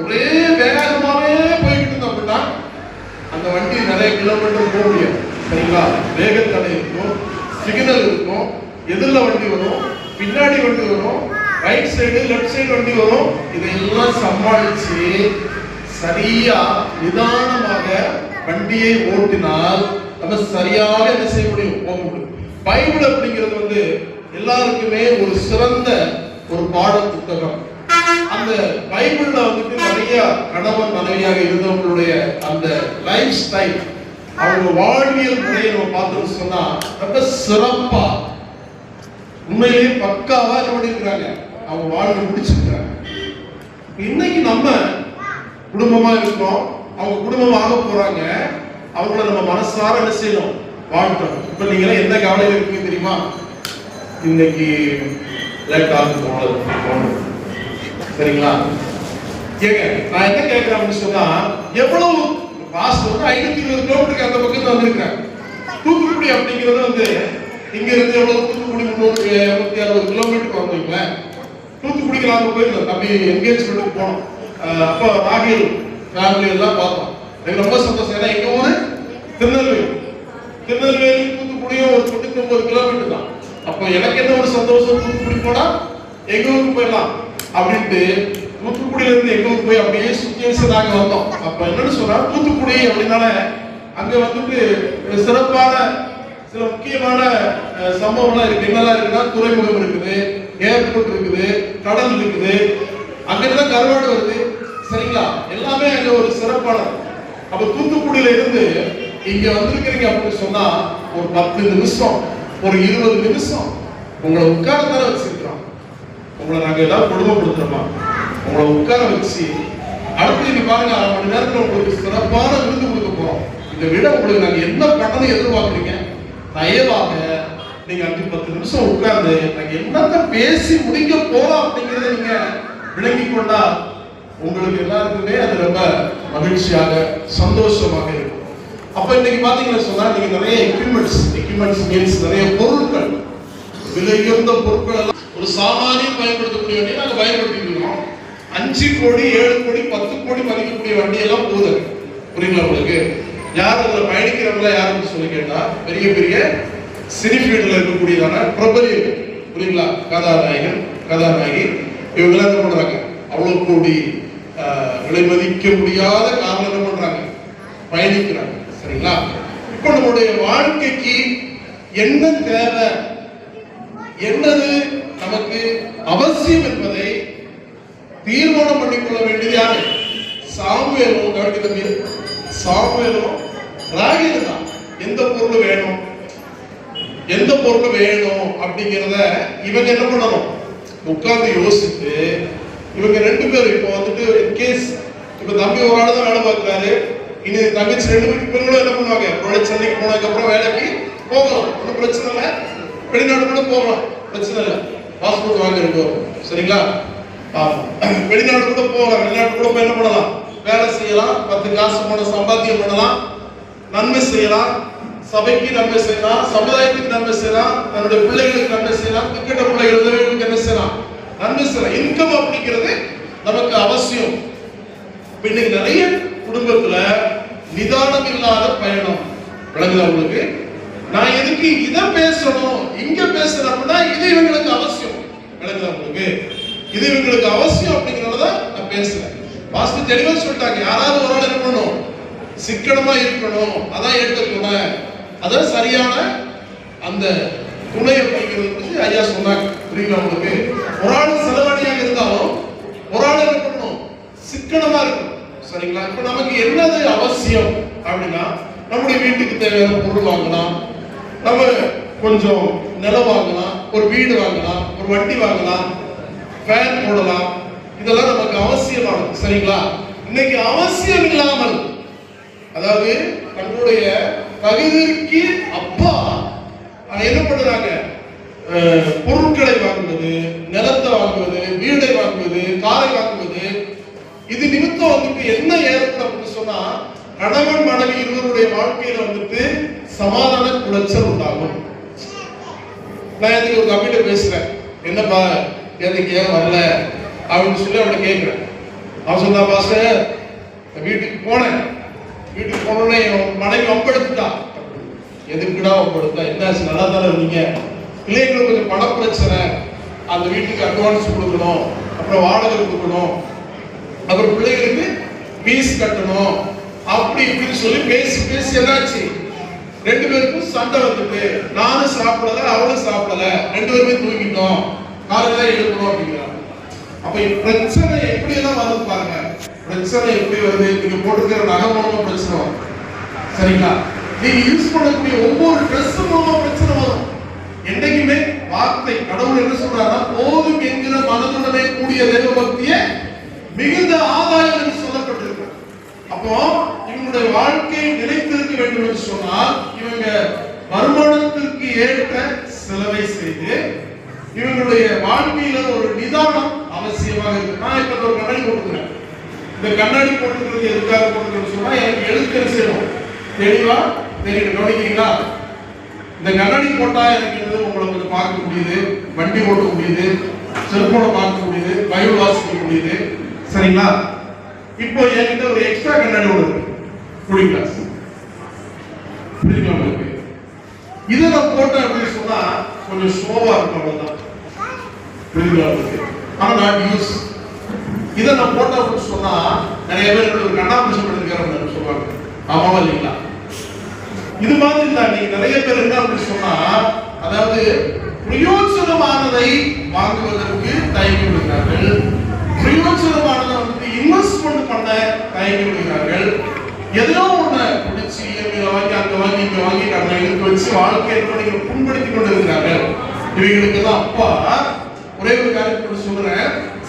ஒரே வேகமாவே போய்கிட்டு இருந்தோம் அப்படின்னா அந்த வண்டி நிறைய கிலோமீட்டர் போக முடியாது. சரிங்களா? வேகத்தடை இருக்கும் சிக்னல் இருக்கும் எதிரில் வண்டி வரும் பின்னாடி வண்டி வரும் ரைட் சைடு லெஃப்ட் சைடு வண்டி வரும். இதையெல்லாம் சமாளித்து சரியா நிதானமாக வண்டியை ஓட்டினால் நம்ம சரியாக என்ன செய்ய முடியும்? போக முடியும். பைபிள் அப்படிங்கிறது வந்து எல்லாருக்குமே ஒரு சிறந்த ஒரு பாட புத்தகம் அந்த பைபிள்ல வந்துட்டு நிறைய கணவன் மனைவியாக இருந்தவங்களுடைய அந்த லைஃப் ஸ்டைல் அவங்க வாழ்வியல் முறையை நம்ம பார்த்தோம்னு சொன்னா ரொம்ப சிறப்பா உண்மையிலேயே பக்காவா என்ன பண்ணிருக்கிறாங்க அவங்க வாழ்க்கை முடிச்சிருக்கிறாங்க. இன்னைக்கு நம்ம குடும்பமா இருக்கோம். அவங்க குடும்பமாக போறாங்க. அவங்கள நம்ம மனசார என்ன செய்யணும்? வாழ்த்தணும். இப்ப நீங்க எல்லாம் எந்த கவலையில இருக்கீங்க தெரியுமா? இன்னைக்கு லேட் ஆகும் போனது. சரிங்களா? ஏங்க நான் என்ன கேட்கிறேன் அப்படின்னு சொன்னா எவ்வளவு காசு வந்து ஐநூத்தி இருபது கிலோமீட்டருக்கு அந்த பக்கத்துல வந்திருக்கிறேன் தூத்துக்குடி அப்படிங்கிறது வந்து இங்க இருந்து எவ்வளவு தூத்துக்குடி முன்னூறு இருநூத்தி அறுபது கிலோமீட்டருக்கு வந்தீங்களேன் தூத்துக்குடிக்கு நாங்க போயிருந்தோம். தம்பி என்கேஜ்மெண்ட்டுக்கு போனோம். அப்போ ராகில் ஃபேமிலி எல்லாம் பார்த்தோம். எனக்கு ரொம்ப சந்தோஷம். ஏன்னா எங்க ஊரு? திருநெல்வேலி. திருநெல்வேலி தூத்துக்குடியும் ஒரு தொண்ணூத்தி ஒன்பது கிலோமீட்டர் தான். அப்போ எனக்கு என்ன ஒரு சந்தோஷம்? தூத்துக்குடி போனா எங்க ஊருக்கு போயிடலாம். அப்படின்ட்டு தூத்துக்குடியில இருந்து எங்க போய் அப்படியே சுற்றி நாங்க வந்தோம். அப்ப என்னன்னு சொன்னா தூத்துக்குடி அப்படின்னால அங்க வந்துட்டு சிறப்பான சில முக்கியமான அஹ், சம்பவம்லாம் இருக்கு. என்னெல்லாம் இருக்குன்னா துறைமுகம் இருக்குது ஏர்போர்ட் இருக்குது கடல் இருக்குது. அங்கிருந்து கருவாடு வருது? சரிங்களா? எல்லாமே அங்க ஒரு சிறப்பானது. அப்ப தூத்துக்குடியில இருந்து இங்க வந்திருக்கிறீங்க அப்படின்னு சொன்னா ஒரு பத்து நிமிஷம் ஒரு இருபது நிமிஷம் உங்களை உட்கார தர வச்சிருக்கிறோம் உங்களை நாங்க ஏதாவது கொடுமைப்படுத்துறோமா? உங்களை உட்கார வச்சு அடுத்து நீங்க பாருங்க அரை மணி நேரத்துல உங்களுக்கு சிறப்பான விருந்து கொடுக்க போறோம். இதை விட உங்களுக்கு நாங்க என்ன பண்ணணும் எதிர்பார்க்குறீங்க? தயவாக நீங்க அஞ்சு பத்து நிமிஷம் உட்கார்ந்து நாங்க என்னத்த பேசி முடிக்க போறோம் அப்படிங்கறத நீங்க விளங்கி கொண்டா உங்களுக்கு எல்லாருக்குமே அது ரொம்ப மகிழ்ச்சியாக சந்தோஷமாக இருக்கும். அப்ப இன்னைக்கு பாத்தீங்கன்னா சொன்னா நீங்க நிறைய எக்யூப்மெண்ட்ஸ் எக்யூப்மெண்ட்ஸ் மீன்ஸ் நிறைய பொருட்கள். விலை பொருட்கள் எல்லாம் ஒரு சாமானியம் பயன்படுத்தக்கூடிய வண்டியை நாங்கள் பயன்படுத்திக்கிறோம் அஞ்சு கோடி ஏழு கோடி பத்து கோடி மதிக்கக்கூடிய வண்டியெல்லாம் போகுது புரியுங்களா உங்களுக்கு? யார் அதில் பயணிக்கிறவங்கள யாருன்னு சொல்லி கேட்டால் பெரிய பெரிய சினிஃபீல்டில் இருக்கக்கூடியதான பிரபலியம் புரியுங்களா? கதாநாயகன் கதாநாயகி இவங்களாம் என்ன பண்ணுறாங்க அவ்வளோ கோடி விலை மதிக்க முடியாத காரணம் என்ன பண்ணுறாங்க பயணிக்கிறாங்க. சரிங்களா? இப்போ நம்முடைய வாழ்க்கைக்கு என்ன தேவை? என்னது நமக்கு அவசியம் என்பதை தீர்மானம் பண்ணிக்கொள்ள வேண்டியது யாரு? சாமுவேலும் கவனிக்க தம்பி சாமுவேலும் ராகிலும் தான். எந்த பொருள் வேணும்? எந்த பொருள் வேணும் அப்படிங்கிறத இவங்க என்ன பண்ணணும்? உட்கார்ந்து யோசித்து இவங்க ரெண்டு பேரும் இப்போ வந்துட்டு கேஸ் இப்போ தம்பி ஒரு ஆள் தான் வேலை பார்க்குறாரு. இனி தங்கச்சி ரெண்டு பேரும் பெண்களும் என்ன பண்ணுவாங்க? உழைச்சு சென்னைக்கு போனதுக்கப்புறம் வேலைக்கு போகலாம். ஒன்றும் பிரச்சனை இல்லை. வெளிநாடு கூட போகலாம். பிரச்சனை இல்லை. பாஸ்போர்ட் வாங்கிருக்கு சரிங்களா? ஆமா. வெளிநாடு கூட போகலாம். வெளிநாட்டு கூட போய் என்ன பண்ணலாம்? வேலை செய்யலாம். பத்து காசு போன சம்பாத்தியம் பண்ணலாம். நன்மை செய்யலாம். சபைக்கு நன்மை செய்யலாம். சமுதாயத்துக்கு நன்மை செய்யலாம். தன்னுடைய பிள்ளைகளுக்கு நன்மை செய்யலாம். கிரிக்கெட் பிள்ளைகள் உதவிகளுக்கு என்ன செய்யலாம். நன்மை செய்யலாம். இன்கம் அப்படிங்கிறது நமக்கு அவசியம். இன்னைக்கு நிறைய குடும்பத்துல நிதானம் இல்லாத பயணம். விளங்குதா உங்களுக்கு? நான் எதுக்கு இதை பேசணும்? இங்க பேசுறேன் அப்படின்னா இது இவங்களுக்கு அவசியம் விளங்குதா உங்களுக்கு இது இவங்களுக்கு அவசியம் அப்படிங்கறத நான் பேசுறேன். வாஸ்து தெளிவா சொல்லிட்டாங்க யாராவது ஒரு ஆள் என்ன பண்ணணும்? சிக்கனமா இருக்கணும். அதான் எடுத்த துணை அதான் சரியான அந்த துணை அப்படிங்கிறது ஐயா சொன்னாங்க. புரியுங்களா உங்களுக்கு? ஒரு ஆள் செலவழியாக இருந்தாலும் ஒரு ஆள் என்ன பண்ணணும்? சிக்கனமா இருக்கணும். சரிங்களா? இப்ப நமக்கு என்னது அவசியம் அப்படின்னா நம்முடைய வீட்டுக்கு தேவையான பொருள் வாங்கலாம். நம்ம கொஞ்சம் நிலம் வாங்கலாம் ஒரு வீடு வாங்கலாம் ஒரு வண்டி வாங்கலாம். ஃபேன் போடலாம். இதெல்லாம் நமக்கு அவசியமாகும் சரிங்களா? இன்னைக்கு அவசியம் இல்லாமல் அதாவது தன்னுடைய தகுதிக்கு அப்பா என்ன பண்றாங்க? பொருட்களை வாங்குவது நிலத்தை வாங்குவது வீடை வாங்குவது காரை வாங்குவது இது நிமித்தம் வந்துட்டு என்ன ஏற்படும் அப்படின்னு சொன்னா கணவன் மனைவி இருவருடைய வாழ்க்கையில வந்துட்டு சமாதான குலைச்சல் உண்டாகும். நான் இதுக்கு ஒரு தம்பிகிட்ட பேசுறேன். என்னப்பா எதுக்கு ஏன் வரல அப்படின்னு சொல்லி அவனை கேட்குறேன். அவன் சொன்னா பாஸ்டர் வீட்டுக்கு போனேன். வீட்டுக்கு போனோடனே என் மனைவி ஒப்படைத்துட்டா. எதுக்குடா ஒப்படைத்தா? என்ன நல்லா தானே இருந்தீங்க. பிள்ளைங்களுக்கு கொஞ்சம் பண பிரச்சனை அந்த வீட்டுக்கு அட்வான்ஸ் கொடுக்கணும். அப்புறம் வாடகை கொடுக்கணும். அப்புறம் பிள்ளைகளுக்கு ஃபீஸ் கட்டணும். அப்படி இப்படின்னு சொல்லி பேசி பேசி என்னாச்சு? ரெண்டு பேருக்கும் சண்டை வந்துட்டு நானும் சாப்பிடல அவளும் சாப்பிடல. ரெண்டு பேருமே தூங்கிட்டோம். காலையில எழுப்பணும் அப்படிங்கிறாங்க. அப்ப இந்த பிரச்சனை எப்படி எல்லாம் வருது பாருங்க. பிரச்சனை எப்படி வருது? நீங்க போட்டுக்கிற நகை மூலமா பிரச்சனை வரும். சரிங்களா? நீங்க யூஸ் பண்ணக்கூடிய ஒவ்வொரு ட்ரெஸ் மூலமா பிரச்சனை வரும். என்னைக்குமே வார்த்தை கடவுள் என்ன சொல்றாருன்னா போதும் என்கிற மனதுடனே கூடிய தெய்வ பக்தியே மிகுந்த ஆதாயம் என்று சொல்லப்பட்டிருக்கு. அப்போ இவங்களுடைய வாழ்க்கை நிலைத்திருக்க வேண்டும் என்று சொன்னால் இவங்க வருமானத்திற்கு ஏற்ற செலவை செய்து இவங்களுடைய வாழ்க்கையில ஒரு நிதானம் அவசியமாக இருக்கு. நான் இப்ப ஒரு கண்ணாடி போட்டுக்கிறேன். இந்த கண்ணாடி போட்டுக்கிறது எதுக்காக போட்டுக்கிறது சொன்னா எனக்கு எழுத்து செய்யணும் தெளிவா? தெரியும் கவனிக்கிறீங்களா? இந்த கண்ணாடி போட்டா எனக்கு வந்து உங்களை கொஞ்சம் பார்க்க முடியுது. வண்டி ஓட்ட முடியுது. செல்போனை பார்க்க முடியுது. பைபிள் வாசிக்க முடியுது. சரிங்களா? இப்போ என்கிட்ட ஒரு எக்ஸ்ட்ரா கண்ணாடி ஒன்று இருக்கு. கூலிங் கிளாஸ் உங்களுக்கு இதை நான் போட்டேன் அப்படின்னு சொன்னா கொஞ்சம் ஸ்லோவா இருக்கும் அவ்வளவுதான். புரியுதுங்களா உங்களுக்கு ஆனா இதை நான் போட்ட அப்படின்னு சொன்னா நிறைய பேர் ஒரு கண்ணாமிஷம் எடுக்கிறோம் சொல்லுவாங்க ஆமாவா இல்லைங்களா இது மாதிரி தான் நீங்க நிறைய பேர் என்ன அப்படின்னு சொன்னா அதாவது பிரயோஜனமானதை வாங்குவதற்கு தயங்கி விடுகிறார்கள் பிரயோஜனமானதை வந்து இன்வெஸ்ட்மெண்ட் பண்ண தயங்கி விடுகிறார்கள் எதையோ ஒண்ணு பிடிச்சி இஎம்ஐல வாங்கி அங்க வாங்கி இங்க வாங்கி கடனை இழுத்து வச்சு வாழ்க்கையை நீங்க புண்படுத்தி கொண்டு இருக்கிறார்கள் இவங்களுக்கு தான் அப்பா prueba